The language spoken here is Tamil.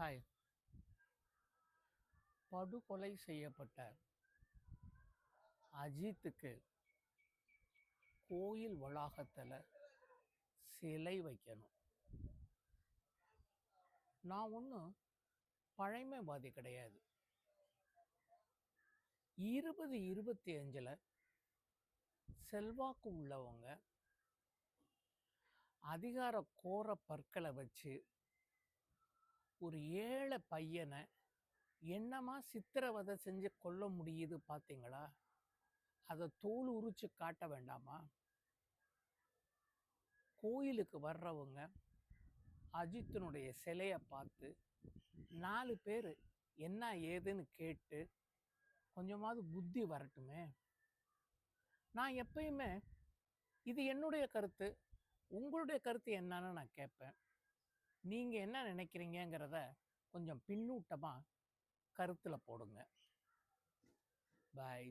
ஹாய் படுகொலை செய்யப்பட்ட அஜித்துக்கு கோயில் வளாகத்தில் சிலை வைக்கணும். நான் ஒன்றும் பழைமைவாதி கிடையாது. இருபது இருபத்தி அஞ்சில் செல்வாக்கு உள்ளவங்க அதிகார கோர பற்களை வச்சு ஒரு ஏழை பையனை என்னமா சித்திரவதை செஞ்சு கொல்ல முடியுது பார்த்தீங்களா அதை தோல் உரிச்சு காட்ட வேண்டாமா? கோயிலுக்கு வர்றவங்க அஜித்தினுடைய சிலையை பார்த்து நாலு பேர் என்ன ஏதுன்னு கேட்டு கொஞ்சமாவது புத்தி வரட்டுமே? நான் எப்பயுமே இது என்னுடைய கருத்து உங்களுடைய கருத்து என்னன்னு நான் கேட்பேன். நீங்கள் என்ன நினைக்கிறீங்கிறத கொஞ்சம் பின்னூட்டமாக கருத்தில் போடுங்க. பாய்